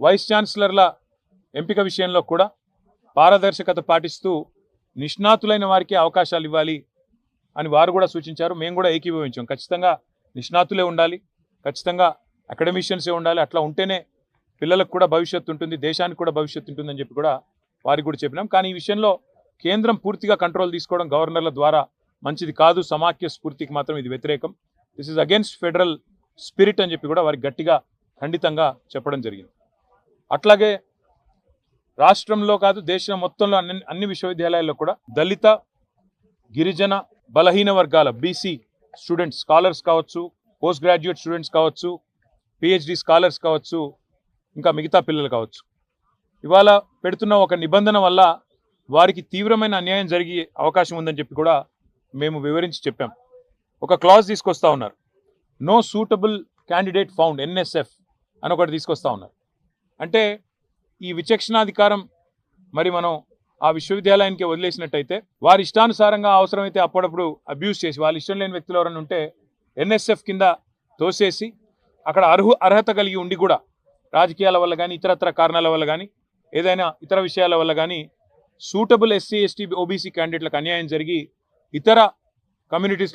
Vice ఛాన్సలర్ల ఎంపిక విషయంలో కూడా పారదర్శకత పాటిస్తూ నిష్ణాతులైన వారికి అవకాశాలు ఇవ్వాలి అని వారు కూడా సూచించారు. మేము కూడా ఏకీభవించాం. ఖచ్చితంగా నిష్ణాతులే ఉండాలి. ఖచ్చితంగా అకాడమిషియన్సే ఉండాలి. అట్లా ఉంటేనే పిల్లలకు కూడా భవిష్యత్తు ఉంటుంది. దేశానికి కూడా భవిష్యత్తు ఉంటుందని చెప్పి కూడా వారికి కూడా చెప్పినాం. కానీ ఈ విషయంలో కేంద్రం పూర్తిగా కంట్రోల్ తీసుకోవడం గవర్నర్ల ద్వారా మంచిది కాదు. సమాఖ్య స్ఫూర్తికి మాత్రం ఇది వ్యతిరేకం. This is against federal spirit అని చెప్పి కూడా వారికి గట్టిగా ఖండితంగా చెప్పడం జరిగింది. అట్లాగే రాష్ట్రంలో కాదు దేశం మొత్తంలో అన్ని అన్ని విశ్వవిద్యాలయాల్లో కూడా దళిత గిరిజన బలహీన వర్గాల బీసీ స్టూడెంట్స్ స్కాలర్స్ కావచ్చు పోస్ట్ గ్రాడ్యుయేట్ స్టూడెంట్స్ కావచ్చు పిహెచ్డి స్కాలర్స్ కావచ్చు ఇంకా మిగతా పిల్లలు కావచ్చు. ఇవాళ పెడుతున్న ఒక నిబంధన వల్ల వారికి తీవ్రమైన అన్యాయం జరిగే అవకాశం ఉందని చెప్పి కూడా మేము వివరించి చెప్పాం. ఒక క్లాజ్ తీసుకొస్తా ఉన్నారు. No suitable candidate found NSF అని ఒకటి తీసుకొస్తా ఉన్నారు. అంటే ఈ విచక్షణాధికారం మరి మనం ఆ విశ్వవిద్యాలయానికి వదిలేసినట్టయితే వారి ఇష్టానుసారంగా అవసరమైతే అప్పుడప్పుడు అబ్యూస్ చేసి వాళ్ళ ఇష్టం లేని వ్యక్తులు ఎవరైనా ఉంటే ఎన్ఎస్ఎఫ్ కింద తోసేసి అక్కడ అర్హు అర్హత కలిగి ఉండి కూడా రాజకీయాల వల్ల కానీ ఇతరత్ర కారణాల వల్ల కానీ ఏదైనా ఇతర విషయాల వల్ల కానీ సూటబుల్ ఎస్సీ ఎస్టీ ఓబీసీ క్యాండిడేట్లకు అన్యాయం జరిగి ఇతర కమ్యూనిటీస్లో